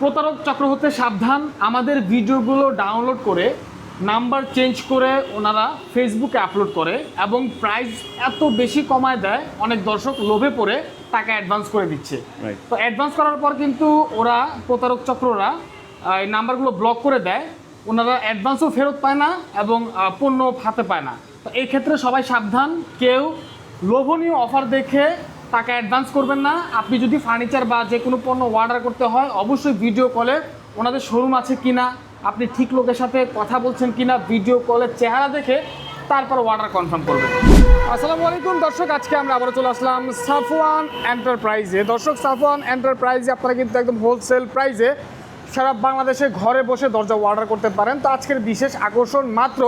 প্রতারক চক্র হতে সাবধান আমাদের ভিডিওগুলো ডাউনলোড করে নাম্বার চেঞ্জ করে ওনারা ফেসবুকে আপলোড করে এবং প্রাইস এত বেশি কমায় দেয় অনেক দর্শক লোভে পড়ে টাকা অ্যাডভান্স করে দিচ্ছে। তো অ্যাডভান্স করার পর কিন্তু ওরা প্রতারক চক্ররা এই নাম্বারগুলো ব্লক করে দেয় ওনারা অ্যাডভান্সও ফেরত পায় না এবং পণ্য হাতে পায় না। তো এই ক্ষেত্রে সবাই সাবধান কেউ লোভনীয় অফার দেখে টাকা অ্যাডভান্স করবেন না। আপনি যদি ফার্নিচার বা যে কোনো পণ্য অর্ডার করতে হয়, অবশ্যই ভিডিও কলে ওনাদের শোরুম আছে কি না আপনি ঠিক লোকের সাথে কথা বলছেন কি না ভিডিও কলের চেহারা দেখে তারপর অর্ডার কনফার্ম করবেন। আসসালামু আলাইকুম দর্শক, আজকে আমরা আবারও চলে আসলাম সাফওয়ান এন্টারপ্রাইজে দর্শক, সাফওয়ান এন্টারপ্রাইজে আপনারা কিন্তু একদম হোলসেল প্রাইজে সারা বাংলাদেশে ঘরে বসে দরজা অর্ডার করতে পারেন। তো আজকের বিশেষ আকর্ষণ মাত্র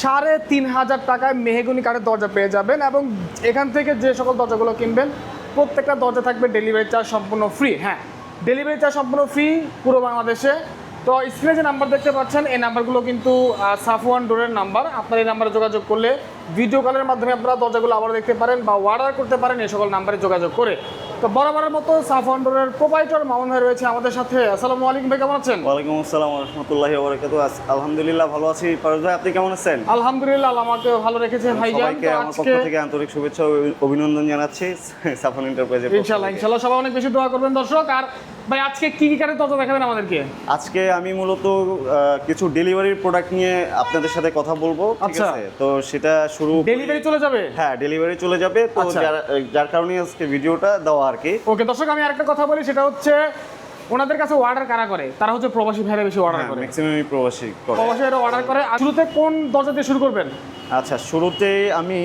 সাড়ে তিন হাজার টাকায় মেহেগুনি কাঠের দরজা পেয়ে যাবেন এবং এখান থেকে যে সকল দরজাগুলো কিনবেন, প্রত্যেকটা দরজা থাকবে ডেলিভারি চার্জ সম্পূর্ণ ফ্রি হ্যাঁ ডেলিভারি চার্জ সম্পূর্ণ ফ্রি পুরো বাংলাদেশে। তো স্ক্রিনে যে নাম্বার দেখতে পাচ্ছেন, এই নাম্বারগুলো কিন্তু সাফওয়ান ডোরের নাম্বার আপনার এই নাম্বারে যোগাযোগ করলে ভিডিও কলের মাধ্যমে আপনারা দরজাগুলো আবার দেখতে পারেন বা অর্ডার করতে পারেন এই সকল নাম্বারে যোগাযোগ করে। তো বরাবরের মতো সাফন ডোরের প্রোপাইটর মামুন ভাই রয়েছে আমাদের সাথে। আসসালামু আলাইকুম ভাই কেমন আছেন? ওয়ালাইকুম আসসালাম রহমতুল্লাহি ওয়া বারাকাতু আলহামদুলিল্লাহ ভালো আছি। ফারুজ ভাই আপনি কেমন আছেন? আলহামদুলিল্লাহ আমাকে ভালো রেখেছে ভাইজান সবাইকে তো আমার পক্ষ থেকে আন্তরিক শুভেচ্ছা ও অভিনন্দন জানাচ্ছি। সাফন এন্টারপ্রাইজের ইনশাআল্লাহ ইনশাআল্লাহ সবাই অনেক বেশি দোয়া করবেন দর্শক। আর ভাই আজকে কি কি কাঠের তত দেখাবেন আমাদেরকে? আজকে আমি মূলত কিছু ডেলিভারির প্রোডাক্ট নিয়ে আপনাদের সাথে কথা বলব ঠিক আচ্ছা। আছে? তো সেটা শুরু ডেলিভারি চলে যাবে? হ্যাঁ ডেলিভারি চলে যাবে। তো আচ্ছা। যার যার কারণে আজকে ভিডিওটা দেওয়া আর কি। ওকে দর্শক আমি আরেকটা কথা বলি সেটা হচ্ছে ওনাদের কাছে অর্ডার কারা করে? তারা হচ্ছে প্রবাসী ভাইরা বেশি অর্ডার করে। ম্যাক্সিমামই প্রবাসী করে। প্রবাসী ভাইরা অর্ডার করে। শুরুতে কোন দরজা দিয়ে শুরু করবেন? আচ্ছা শুরুতে আমি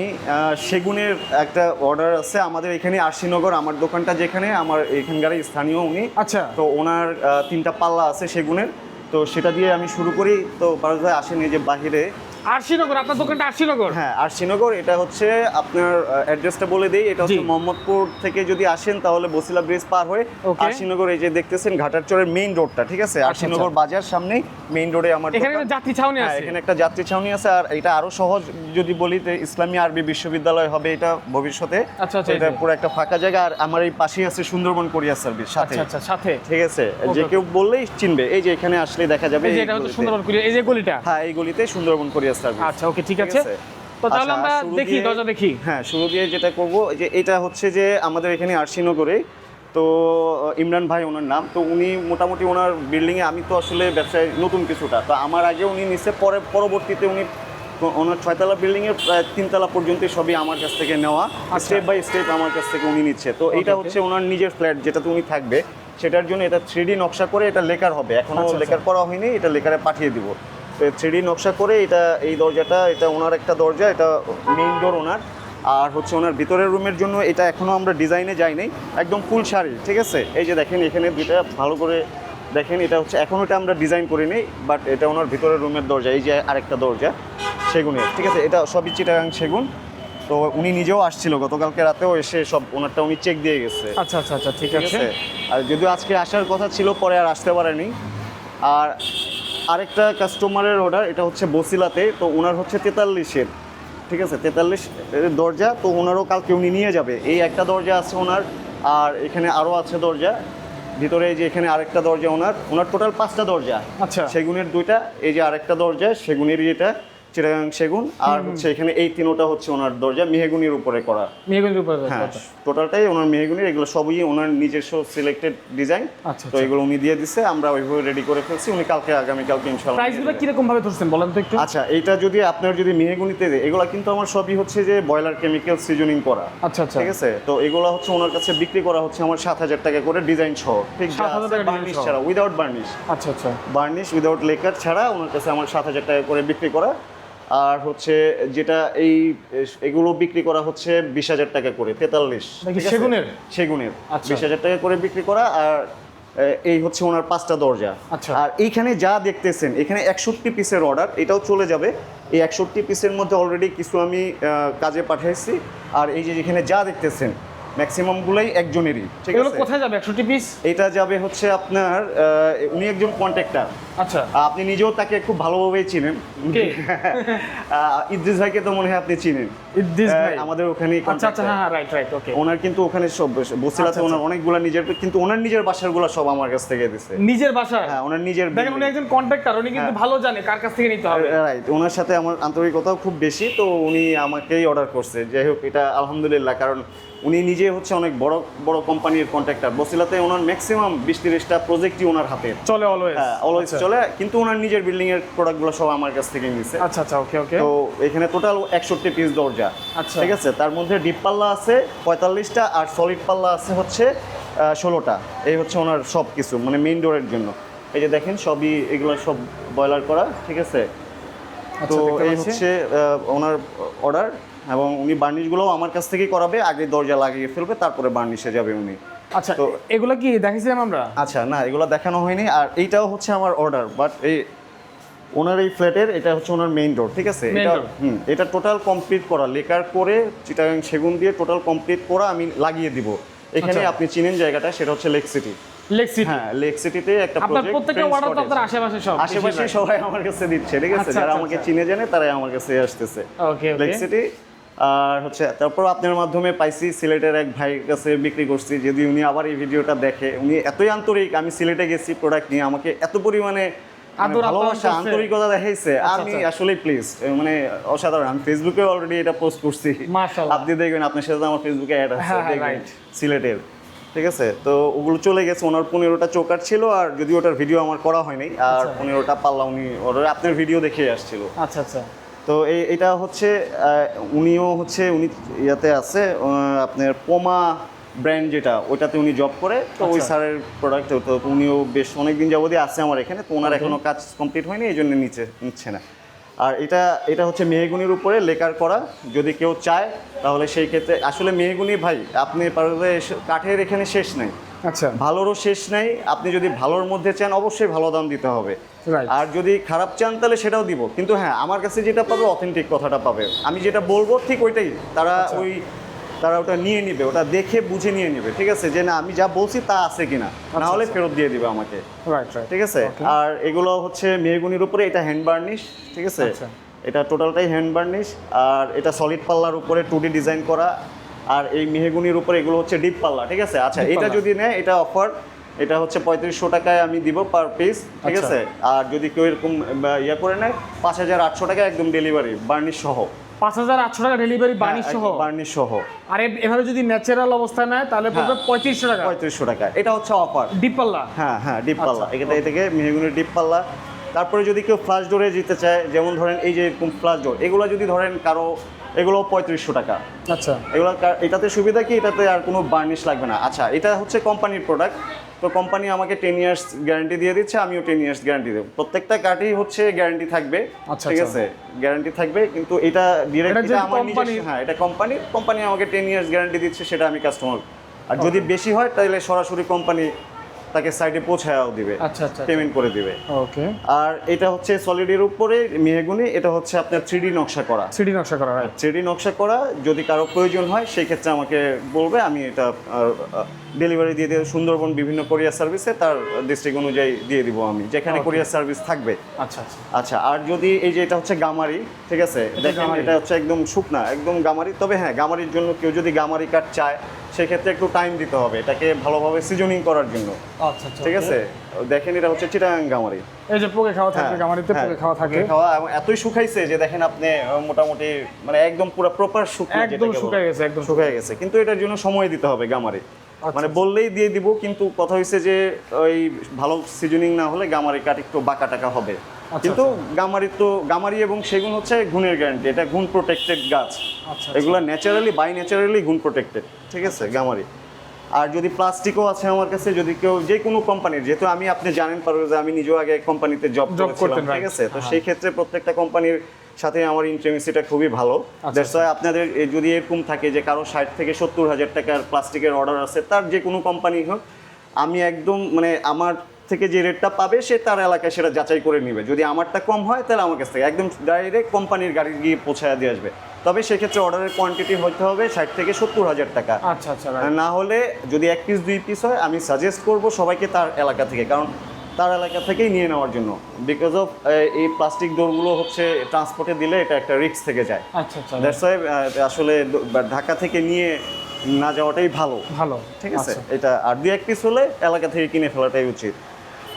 সেগুনের একটা অর্ডার আছে। আমাদের এখানে আরশিনগর আমার দোকানটা যেখানে আমার এখানকার স্থানীয় উনি। আচ্ছা। তো ওনার তিনটা পাল্লা আছে সেগুনের। তো সেটা দিয়ে আমি শুরু করি। তো ভাই আসেন এই যে বাহিরে। আরশিনগর আপনার দোকানটা আরশিনগর? হ্যাঁ আরশিনগর এটা হচ্ছে আপনার অ্যাড্রেসটা বলে দেই এটা হচ্ছে মোহাম্মদপুর থেকে যদি আসেন তাহলে বসিলা ব্রিজ পার হয়ে আরশিনগর এই যে দেখতেছেন ঘাটারচরের মেইন রোডটা ঠিক আছে? আরশিনগর বাজার সামনেই মেইন রোডে আমার এখানে যাত্রী ছাউনি হ্যাঁ, আছে। এখানে একটা যাত্রী ছাউনি আছে আর এটা আরও সহজ যদি বলি ইসলামী আরবি বিশ্ববিদ্যালয় হবে এটা ভবিষ্যতে। আচ্ছা, আচ্ছা, এটা পুরো একটা ফাঁকা জায়গা আর আমার এই পাশেই আছে সুন্দরবন কোরিয়ার সার্ভিস সাথে। আচ্ছা আচ্ছা সাথে। ঠিক আছে? যে কেউ বললেই চিনবে এই যে এখানে আসলে দেখা যাবে এই যে এটা হচ্ছে সুন্দরবন কুড়ি এই যে গলিটা। হ্যাঁ এই গলিতে সুন্দরবন কোরিয়ার সার্ভিস আচ্ছা ওকে ঠিক আছে। তো তাহলে আচ্ছা, আমরা দেখি দরজা দেখি। হ্যাঁ শুরু দিয়ে যেটা করব যে এটা হচ্ছে যে আমাদের এখানে আরশিনগরে তো ইমরান ভাই ওনার নাম। তো উনি মোটামুটি ওনার বিল্ডিংয়ে আমি তো আসলে ব্যবসায় নতুন কিছুটা। তো আমার আগে উনি নিচে পরে পরবর্তীতে উনি ওনার ছয়তলা বিল্ডিংয়ের প্রায় তিনতলা পর্যন্ত সবই আমার কাছ থেকে নেওয়া। স্টেপ বাই স্টেপ আমার কাছ থেকে উনি নিচ্ছে। তো এটা হচ্ছে ওনার নিজের ফ্ল্যাট যেটাতে উনি থাকবে। সেটার জন্য এটা থ্রি নকশা করে এটা লেকার হবে। এখনও আচ্ছা, আচ্ছা। লেকার করা হয়নি এটা লেকারে পাঠিয়ে দিব। থ্রি নকশা করে এটা এই দরজাটা এটা ওনার একটা দরজা এটা মেইন ডোর ওনার। আর হচ্ছে ওনার ভিতরের রুমের জন্য এটা এখনও আমরা ডিজাইনে যাই নাই একদম ফুল শাড়ি ঠিক আছে? এই যে দেখেন এখানে দুইটা ভালো করে দেখেন এটা হচ্ছে এখন এটা আমরা ডিজাইন করি নি বাট এটা ওনার ভিতরের রুমের দরজা এই যে আরেকটা দরজা সেগুনের ঠিক আছে? এটা সবই চিটাগাং সেগুন। তো উনি নিজেও আসছিল গতকালকে রাতেও এসে সব ওনারটা উনি চেক দিয়ে গেছে। আচ্ছা আচ্ছা আচ্ছা ঠিক আছে? আর যদিও আজকে আসার কথা ছিল পরে আর আসতে পারেনি। আর আরেকটা কাস্টমারের অর্ডার এটা হচ্ছে বসিলাতে তো ওনার হচ্ছে তেতাল্লিশের। ঠিক আছে? তেতাল্লিশ দরজা তো ওনারও কালকে উনি নিয়ে যাবে। এই একটা দরজা আছে ওনার আর এখানে আরও আছে দরজা। ভিতরে এই যে এখানে আরেকটা দরজা ওনার ওনার টোটাল পাঁচটা দরজা। আচ্ছা। সেগুনের দুইটা এই যে আরেকটা দরজা সেগুনের এটা। চিটাগাং সেগুন আর হচ্ছে এখানে এই তিনোটা হচ্ছে ওনার দরজা মেহেগুনির উপরে করা। মেহগঞ্জের উপরে হ্যাঁ টোটালটাই ওনার মেহগুনির এগুলো সবই ওনার নিজস্ব সিলেক্টেড ডিজাইন। আচ্ছা, তো এগুলো উনি দিয়ে দিছে আমরা ওইভাবে রেডি করে ফেলছি উনি কালকে আগামী কালকে ইনশাআল্লাহ প্রাইসগুলো দিবেন। কীরকম ভাবে ধরছেন বলেন তো একটু? আচ্ছা এটা যদি আপনার যদি মেহগুনিতে এগুলো কিন্তু আমার সবই হচ্ছে যে বয়লার কেমিক্যাল সিজনিং করা। আচ্ছা আচ্ছা। ঠিক আছে? তো এগুলো হচ্ছে ওনার কাছে বিক্রি করা হচ্ছে আমার সাত হাজার টাকা করে ডিজাইন সহ। ঠিক 7,000 টাকা বার্নিশ ছাড়া উইদাউট বার্নিশ আচ্ছা আচ্ছা। বার্নিশ উইদাউট লেকার ছাড়া ওনার কাছে আমার সাত হাজার টাকা করে বিক্রি করা। আর হচ্ছে যেটা এই এগুলো বিক্রি করা হচ্ছে বিশ হাজার টাকা করে তেতাল্লিশ সেগুনের? সেগুনের আচ্ছা। বিশ হাজার টাকা করে বিক্রি করা আর এই হচ্ছে ওনার পাঁচটা দরজা আচ্ছা। আর এইখানে যা দেখতেছেন এখানে একষট্টি পিসের অর্ডার এটাও চলে যাবে এই একষট্টি পিসের মধ্যে অলরেডি কিছু আমি কাজে পাঠিয়েছি আর এই যে এখানে যা দেখতেছেন ম্যাক্সিমাম গুলাই একজনেরই ঠিক আছে? কোথায় যাবে? একষট্টি পিস এটা যাবে হচ্ছে আপনার উনি একজন কন্ট্রাক্টর আচ্ছা। আপনি নিজেও তাকে খুব ভালোভাবেই চিনেন। ইদ্রিস ভাইকে তো মনে হয় আপনি চিনেন। ইদ্রিস ভাই? আমাদের ওখানে আচ্ছা আচ্ছা হ্যাঁ রাইট রাইট ওকে ওনার কিন্তু ওখানে সব বসিলাতে আচ্ছা, ওনার অনেকগুলা নিজের কিন্তু ওনার নিজের বাসারগুলো সব আমার কাছ থেকে দিছে। নিজের বাসায় হ্যাঁ ওনার নিজের দেখেন উনি একজন কন্ট্রাক্টর উনি কিন্তু ভালো জানে কার কাছ থেকে নিতে হবে। রাইট ওনার সাথে আমার আন্তরিকতাও খুব বেশি তো উনি আমাকেই অর্ডার করছে। যাই হোক এটা আলহামদুলিল্লাহ কারণ উনি নিজে হচ্ছে অনেক বড় বড় কোম্পানির কন্ট্রাক্টর বসিলাতে ওনার ম্যাক্সিমাম বিশ তিরিশটা প্রজেক্টই ওনার হাতে। চলে অলওয়েজ হ্যাঁ অলওয়েজ চলে কিন্তু ওনার নিজের বিল্ডিং এর প্রোডাক্টগুলো সব আমার কাছ থেকে নিয়েছে আচ্ছা আচ্ছা ওকে ওকে তো এখানে টোটাল একষট্টি পিস দরজা। আচ্ছা। ঠিক আছে? তার মধ্যে ডিপ পাল্লা আছে পঁয়তাল্লিশটা আর সলিড পাল্লা আছে হচ্ছে ষোলোটা। এই হচ্ছে ওনার সব কিছু মানে মেইন ডোরের জন্য। এই যে দেখেন সবই এগুলো সব বয়লার করা ঠিক আছে? তো আচ্ছা, এই হচ্ছে ওনার অর্ডার এবং উনি বার্নিশগুলোও আমার কাছ থেকেই করাবে আগে দরজা লাগিয়ে ফেলবে তারপরে বার্নিশে যাবে উনি। আচ্ছা তো- এগুলো কি দেখেছিলাম আমরা? আচ্ছা না এগুলো দেখানো হয়নি। আর এইটাও হচ্ছে আমার অর্ডার বাট এই ওনার এই ফ্ল্যাটের এটা হচ্ছে ওনার মেইন ডোর ঠিক আছে? এটা হুম এটা টোটাল কমপ্লিট করা লেকার করে চিটাগাং সেগুন দিয়ে টোটাল কমপ্লিট করা আমি লাগিয়ে দিব। এখানে আচ্ছা। আপনি চিনেন জায়গাটা সেটা হচ্ছে লেক সিটি লেক সিটি হ্যাঁ লেক সিটিতে একটা প্রজেক্ট প্রত্যেকটা অর্ডার তো আপনার আশেপাশে সব আশেপাশে সবাই আমার কাছে দিচ্ছে ঠিক আছে? আচ্ছা, যারা আচ্ছা, আমাকে। চিনে জানে তারাই আমার কাছে আসতেছে। ওকে লেক সিটি আর হচ্ছে তারপর আপনার মাধ্যমে পাইছি সিলেটের এক ভাইয়ের কাছে বিক্রি করছি যদি উনি আবার এই ভিডিওটা দেখে উনি এতই আন্তরিক আমি সিলেটে গেছি প্রোডাক্ট নিয়ে আমাকে এত পরিমাণে মানে ভালোবাসা আন্তরিকতা দেখাইছে আচ্ছা, আমি আচ্ছা। আসলে প্লিজ মানে অসাধারণ আমি ফেসবুকে অলরেডি এটা পোস্ট করছি। আপনি দেখবেন আপনার সাথে আমার ফেসবুকে অ্যাড আছে হ্যাঁ, হ্যাঁ, সিলেটের। ঠিক আছে? তো ওগুলো চলে গেছে ওনার পনেরোটা চোকার ছিল আর যদি ওটার ভিডিও আমার করা হয়নি আর আচ্ছা। পনেরোটা পাল্লা উনি আপনার ভিডিও দেখে আসছিল। আচ্ছা আচ্ছা। তো এই এটা হচ্ছে উনিও হচ্ছে উনি ইয়াতে আছে আপনার পোমা ব্র্যান্ড যেটা ওইটাতে উনি জব করে তো ওই আচ্ছা। স্যারের প্রোডাক্ট তো উনিও বেশ অনেকদিন যাবতই আছে আমার এখানে তো ওনার এখনও কাজ কমপ্লিট হয়নি এই জন্য নিচে নিচ্ছে না। আর এটা এটা হচ্ছে মেহগুনির উপরে লেকার করা যদি কেউ চায় তাহলে সেই ক্ষেত্রে আসলে মেহগুনি ভাই আপনি পারলে এস- কাঠের এখানে শেষ নাই। আচ্ছা। ভালোরও শেষ নাই আপনি যদি ভালোর মধ্যে চান অবশ্যই ভালো দাম দিতে হবে। আর যদি খারাপ চান তাহলে সেটাও দিব। কিন্তু হ্যাঁ আমার কাছে যেটা পাবে অথেন্টিক কথাটা পাবে। আমি যেটা বলব ঠিক ওইটাই। তারা আচ্ছা। ওই তারা ওটা নিয়ে নিবে ওটা দেখে বুঝে নিয়ে নিবে ঠিক আছে? যে না আমি যা বলছি তা আছে কিনা। না হলে আচ্ছা। ফেরত দিয়ে দিবে আমাকে। ঠিক আছে? আর এগুলো হচ্ছে মেহগুনির উপরে এটা হ্যান্ড বার্নিশ ঠিক আছে? আচ্ছা। এটা টোটালটাই হ্যান্ড বার্নিশ আর এটা সলিড পাল্লার উপরে টু ডিজাইন করা। আর এই মেহগুনির উপরে এগুলো হচ্ছে ডিপ পাল্লা ঠিক আছে? আচ্ছা এটা যদি নেয় এটা অফার এটা হচ্ছে পঁয়ত্রিশশো টাকায় আমি দিব পার পিস ঠিক আচ্ছা। আছে? আর যদি কেউ এরকম ইয়ে করে নেয় পাঁচ হাজার আটশো টাকা একদম ডেলিভারি বার্নিশ সহ। পাঁচ হাজার আটশো টাকা ডেলিভারি হ্যাঁ, বানিশ সহ? বার্নিশ সহ। আর এভাবে যদি ন্যাচারাল অবস্থায় নেয় তাহলে পড়বে হ্যাঁ। পঁয়ত্রিশশো টাকা। পঁয়ত্রিশশো টাকা। এটা হচ্ছে অফার ডিপ পাল্লা? হ্যাঁ হ্যাঁ ডিপ পাল্লা। আচ্ছা, এটা থেকে মেহগুনির ডিপ পাল্লা। তারপরে যদি কেউ ফ্লাশ ডোরে যেতে চায় যেমন ধরেন এই যে এরকম ফ্লাশ ডোর এগুলো যদি ধরেন কারও এগুলো পঁয়ত্রিশশো টাকা। আচ্ছা। এগুলো এটাতে সুবিধা কি? এটাতে আর কোনো বার্নিশ লাগবে না। আচ্ছা এটা হচ্ছে কোম্পানির প্রোডাক্ট তো কোম্পানি আমাকে টেন ইয়ার্স গ্যারান্টি দিয়ে দিচ্ছে আমিও টেন ইয়ার্স গ্যারান্টি দেবো। প্রত্যেকটা কার্ডই হচ্ছে গ্যারান্টি থাকবে আচ্ছা, ঠিক আচ্ছা। আছে? গ্যারান্টি থাকবে কিন্তু এটা ডিরেক্ট আমার হ্যাঁ এটা কোম্পানি কোম্পানি আমাকে টেন ইয়ার্স গ্যারান্টি দিচ্ছে সেটা আমি কাস্টমার আর যদি বেশি হয় তাহলে সরাসরি কোম্পানি তাকে সাইডে পৌঁছায়ও দিবে আচ্ছা আচ্ছা পেমেন্ট করে দিবে। ওকে আর এটা হচ্ছে সলিডের উপরে মেহগুনি এটা হচ্ছে আপনার থ্রিডি নকশা করা। সিডি নকশা করা রাইট থ্রি নকশা করা যদি কারও প্রয়োজন হয় সেই ক্ষেত্রে আমাকে বলবে আমি এটা ডেলিভারি দিয়ে দিয়ে সুন্দরবন বিভিন্ন কোরিয়ার সার্ভিসে তার ডিস্ট্রিক্ট অনুযায়ী দিয়ে দিব আমি যেখানে কোরিয়ার সার্ভিস থাকবে। আচ্ছা আচ্ছা। আচ্ছা আর যদি এই যে এটা হচ্ছে গামারি ঠিক আছে? দেখেন। এটা হচ্ছে একদম শুকনা একদম গামারি। তবে হ্যাঁ গামারির জন্য কেউ যদি গামারি কাঠ চায় সেক্ষেত্রে একটু টাইম দিতে হবে। এটাকে ভালোভাবে সিজনিং করার জন্য। আচ্ছা আচ্ছা ঠিক আছে? দেখেন এটা হচ্ছে চিটাগাং গামারি। এই যে পোকে খাওয়া থাকবে হ্যাঁ, গামারিতে হ্যাঁ, পোকে খাওয়া থাকে। খাওয়া এবং এতই শুকাইছে যে দেখেন আপনি মোটামুটি মানে একদম পুরো প্রপার শুকনো একদম। শুকায় গেছে একদম শুকায় গেছে। কিন্তু এটার জন্য সময় দিতে হবে গামারে। আচ্ছা, মানে বললেই দিয়ে দিব কিন্তু কথা হয়েছে যে ওই ভালো সিজনিং না হলে গামারি কাঠ একটু বাঁকা টাকা হবে। আচ্ছা, কিন্তু গামারি তো গামারি এবং সেগুন হচ্ছে গুণের গ্যারান্টি এটা গুণ প্রোটেক্টেড গাছ। আচ্ছা এগুলো ন্যাচারালি বাই ন্যাচারালি গুণ প্রোটেক্টেড ঠিক আছে গামারি। আর যদি প্লাস্টিকও আছে আমার কাছে যদি কেউ যে কোনো কোম্পানির যেহেতু আমি আপনি জানেন পারবে যে আমি নিজেও আগে কোম্পানিতে জব করেছিলাম করতেন, ঠিক আছে? তো হ্যাঁ। সেই ক্ষেত্রে প্রত্যেকটা কোম্পানির সাথে আমার ইন্টারমিসিটা খুবই ভালো। আচ্ছা, দ্যাটস ওয়াই আপনাদের যদি এরকম থাকে যে কারও ষাট থেকে সত্তর হাজার টাকার প্লাস্টিকের অর্ডার আছে তার যে কোনো কোম্পানি হোক আমি একদম মানে আমার থেকে যে রেটটা পাবে সে তার এলাকায় সেটা যাচাই করে নেবে। যদি আমারটা কম হয় তাহলে আমার কাছ থেকে। একদম ডাইরেক্ট কোম্পানির গাড়ি গিয়ে পৌঁছায় দিয়ে আসবে। তবে সেক্ষেত্রে অর্ডারের কোয়ান্টিটি হতে হবে ষাট থেকে সত্তর হাজার টাকা। আচ্ছা আচ্ছা না হলে যদি এক পিস দুই পিস হয় আমি সাজেস্ট করব সবাইকে তার এলাকা থেকে। কারণ তার এলাকা থেকেই নিয়ে নেওয়ার জন্য। বিকজ অফ এই প্লাস্টিক ডোরগুলো হচ্ছে ট্রান্সপোর্টে দিলে এটা একটা রিস্ক থেকে যায়। আচ্ছা আচ্ছা দ্যাটস ওয়াই আসলে ঢাকা থেকে নিয়ে না যাওয়াটাই ভালো। ভালো ঠিক আছে? আচ্ছা। এটা আর দুই এক পিস হলে এলাকা থেকে কিনে ফেলাটাই উচিত।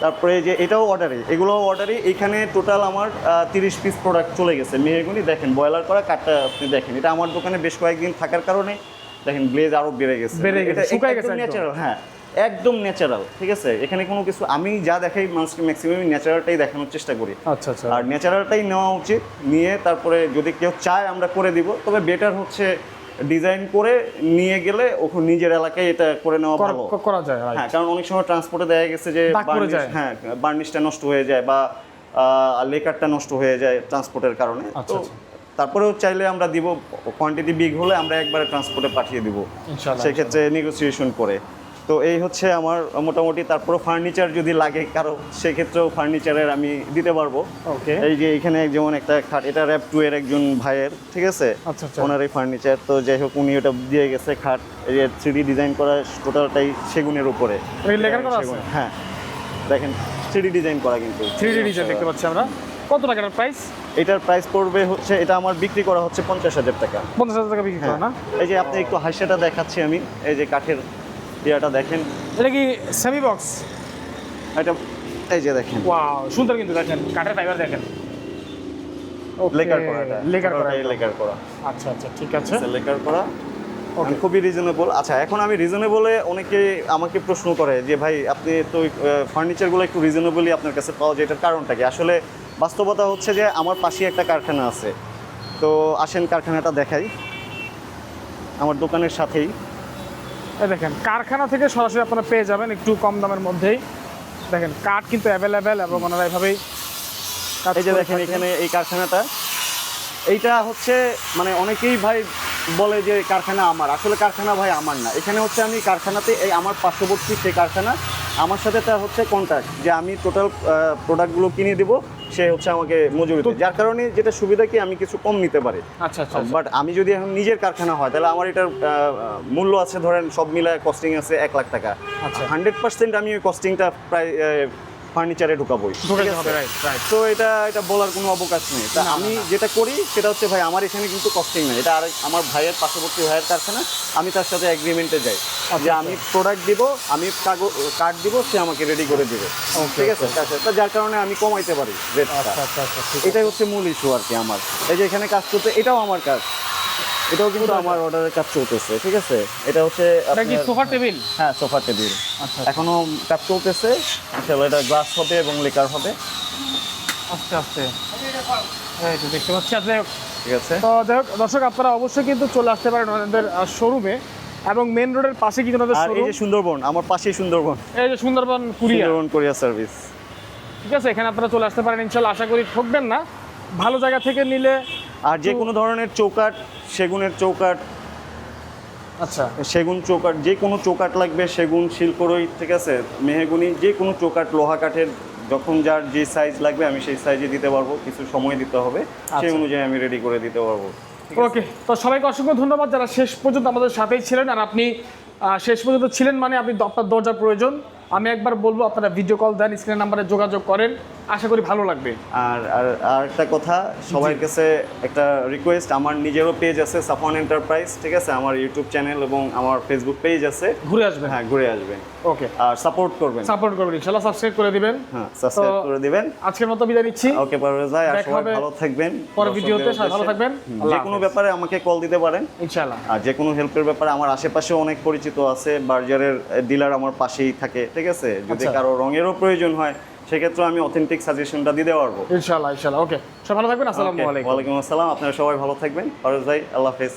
তারপরে যে এটাও অর্ডারে এগুলোও অর্ডারই এখানে টোটাল আমার তিরিশ পিস প্রোডাক্ট চলে গেছে। মেয়েগুনি দেখেন বয়লার করা কাঠটা আপনি দেখেন। এটা আমার দোকানে বেশ কয়েকদিন থাকার কারণে দেখেন গ্লেজ আরও বেড়ে গেছে। বেড়ে গেছে। ন্যাচারাল হ্যাঁ একদম ন্যাচারাল ঠিক আছে? এখানে কোনো কিছু আমি যা দেখাই মানুষকে ম্যাক্সিমাম ন্যাচারালটাই দেখানোর চেষ্টা করি। আচ্ছা আচ্ছা। আর ন্যাচারালটাই নেওয়া উচিত নিয়ে তারপরে যদি কেউ চায় আমরা করে দিব। তবে বেটার হচ্ছে ডিজাইন করে নিয়ে গেলে ওখানে নিজের এলাকায় এটা করে নেওয়া ভালো। করা- যায় হ্যাঁ কারণ অনেক সময় ট্রান্সপোর্টে দেখা গেছে যে। হ্যাঁ বার্নিশটা নষ্ট হয়ে যায় বা লেকারটা নষ্ট হয়ে যায় ট্রান্সপোর্টের কারণে। আচ্ছা, তো আচ্ছা। তারপরেও চাইলে আমরা দিব কোয়ান্টিটি বিগ হলে আমরা একবারে ট্রান্সপোর্টে পাঠিয়ে দিব। সেক্ষেত্রে নেগোসিয়েশন করে। তো এই হচ্ছে আমার মোটামুটি তারপরে ফার্নিচার যদি লাগে কারও সেক্ষেত্রেও ফার্নিচারের আমি দিতে পারব। ওকে এই যে এখানে যেমন একটা খাট এটা র্যাপ টু এর একজন ভাইয়ের ঠিক আছে? আচ্ছা, আচ্ছা। ওনার এই ফার্নিচার তো যাই হোক উনি ওটা দিয়ে গেছে খাট। এই যে থ্রি ডিজাইন করা টোটালটাই সেগুনের উপরে। এই লেখার করা আছে? হ্যাঁ। দেখেন থ্রি ডিজাইন করা কিন্তু। থ্রি ডিজাইন দেখতে পাচ্ছি আমরা। কত টাকার প্রাইস এটার প্রাইস পড়বে হচ্ছে এটা আমার বিক্রি করা হচ্ছে পঞ্চাশ হাজার টাকা। পঞ্চাশ হাজার টাকা বিক্রি হ্যাঁ। করে না? এই যে আপনি একটু হাসিটা দেখাচ্ছি আমি। এই যে কাঠের ইয়াটা দেখেন। এটা কি সেমি বক্স এটা এই যে দেখেন। ওয়াও সুন্দর কিন্তু দেখেন কাঠের ফাইবার দেখেন। লেকার করা এটা। লেকার করা লেকার করা। আচ্ছা আচ্ছা ঠিক আছে। লেকার করা। আমি খুবই রিজনেবল আচ্ছা এখন আমি রিজনেবলে অনেকে আমাকে প্রশ্ন করে যে ভাই আপনি তো ফার্নিচারগুলো একটু রিজনেবলি আপনার কাছে পাওয়া যায় এটার কারণটা কি? আসলে বাস্তবতা হচ্ছে যে আমার পাশে একটা কারখানা আছে। তো আসেন কারখানাটা দেখাই। আমার দোকানের সাথেই। দেখেন কারখানা থেকে সরাসরি আপনারা পেয়ে যাবেন একটু কম দামের মধ্যেই। দেখেন কাঠ কিন্তু অ্যাভেলেবেল এবং ওনারা এভাবেই এই যে দেখেন এখানে এই কারখানাটা। এইটা হচ্ছে মানে অনেকেই ভাই বলে যে কারখানা আমার। আসলে কারখানা ভাই আমার না। এখানে হচ্ছে আমি কারখানাতে এই আমার পার্শ্ববর্তী সেই কারখানা। আমার সাথে তার হচ্ছে কন্ট্যাক্ট যে আমি টোটাল প্রোডাক্টগুলো কিনে দিব। সে হচ্ছে আমাকে মজুরি দেয়। যার কারণে যেটা সুবিধা কি আমি কিছু কম নিতে পারি আচ্ছা আচ্ছা আচ্ছা। বাট আমি যদি এখন নিজের কারখানা হয় তাহলে আমার এটার মূল্য আছে ধরেন সব মিলায় কস্টিং আছে এক লাখ টাকা আচ্ছা। হান্ড্রেড পার্সেন্ট আমি ওই কস্টিংটা প্রায় ফার্নিচারে ঢুকাবোই। তো এটা এটা বলার কোনো অবকাশ নেই। তা আমি যেটা করি সেটা হচ্ছে ভাই আমার এখানে কিন্তু কস্টিং নেই। এটা আরেক আমার ভাইয়ের পার্শ্ববর্তী ভাইয়ের কারখানা আমি তার সাথে এগ্রিমেন্টে যাই। আচ্ছা, যে আমি প্রোডাক্ট দিব আমি কাগজ কার্ড দিব সে আমাকে রেডি করে দিবে। ঠিক আছে? তা যার কারণে আমি কমাইতে পারি রেটটা আচ্ছা আচ্ছা আচ্ছা। এটাই হচ্ছে মূল ইস্যু আর কি আমার। এই যে এখানে কাজ করতে এটাও আমার কাজ। এটাও কিন্তু আমার অর্ডারের কাজ চলতেছে ঠিক আছে? এটা হচ্ছে সোফা টেবিল? হ্যাঁ সোফা টেবিল। আচ্ছা এখনও কাজ চলতেছে ইনশাআল্লাহ এটা গ্লাস হবে এবং লেকার হবে। আস্তে আস্তে। দেখতে পাচ্ছি আচ্ছা ঠিক আছে। তো যাই হোক দর্শক আপনারা অবশ্যই কিন্তু চলে আসতে পারেন ওনাদের শোরুমে এবং মেন রোডের পাশে কিন্তু ওনাদের আর এই যে সুন্দরবন আমার পাশেই সুন্দরবন। এই যে Sundarban courier. Sundarban courier service ঠিক আছে এখানে আপনারা চলে আসতে পারেন ইনশাল্লাহ আশা করি ঠকবেন না। ভালো জায়গা থেকে নিলে আর যে কোনো ধরনের চৌকাট সেগুনের চৌকাট আচ্ছা। সেগুন চৌকাট যে কোনো চৌকাট লাগবে সেগুন শিলকরই ঠিক আছে মেহেগুনি যে কোনো চৌকাট লোহা কাঠের যখন যার যে সাইজ লাগবে আমি সেই সাইজে দিতে পারব কিছু সময় দিতে হবে সেই আচ্ছা। অনুযায়ী আমি রেডি করে দিতে পারব। ওকে তো সবাইকে অসংখ্য ধন্যবাদ যারা শেষ পর্যন্ত আমাদের সাথেই ছিলেন আর আপনি শেষ পর্যন্ত ছিলেন মানে আপনি আপনার দরজার প্রয়োজন। আমি একবার বলব আপনারা ভিডিও কল দেন স্ক্রিন নাম্বারে যোগাযোগ করেন। আশা করি ভালো লাগবে। আর আর আর একটা কথা সবার কাছে একটা রিকোয়েস্ট আমার নিজেরও পেজ আছে সাফন এন্টারপ্রাইজ ঠিক আছে? আমার ইউটিউব চ্যানেল এবং আমার ফেসবুক পেজ আছে। ঘুরে আসবেন। হ্যাঁ ঘুরে আসবেন। ওকে আর সাপোর্ট করবেন। সাপোর্ট করবেন ইনশাল্লাহ সাবস্ক্রাইব করে দিবেন। হ্যাঁ সাবস্ক্রাইব করে দিবেন। আজকের মতো বিদায় নিচ্ছি। ওকে পারভেজ ভাই আর সবাই ভালো থাকবেন। পরের ভিডিওতে সবাই ভালো থাকবেন। যে কোনো ব্যাপারে আমাকে কল দিতে পারেন। ইনশাল্লাহ। আর যে কোনো হেল্পের ব্যাপারে আমার আশেপাশে অনেক পরিচিত আছে বার্জারের ডিলার আমার পাশেই থাকে ঠিক আছে? যদি আচ্ছা। কারও রঙেরও প্রয়োজন হয় সেক্ষেত্রে আমি অথেন্টিক সাজেশনটা দিতে পারব। ইনশাল্লাহ ইনশাল্লাহ ওকে সব ভালো থাকবেন আসসালামু আলাইকুম। ওয়ালাইকুম আসসালাম। আপনারা সবাই ভালো থাকবেন। পারভেজ ভাই আল্লাহ হাফেজ।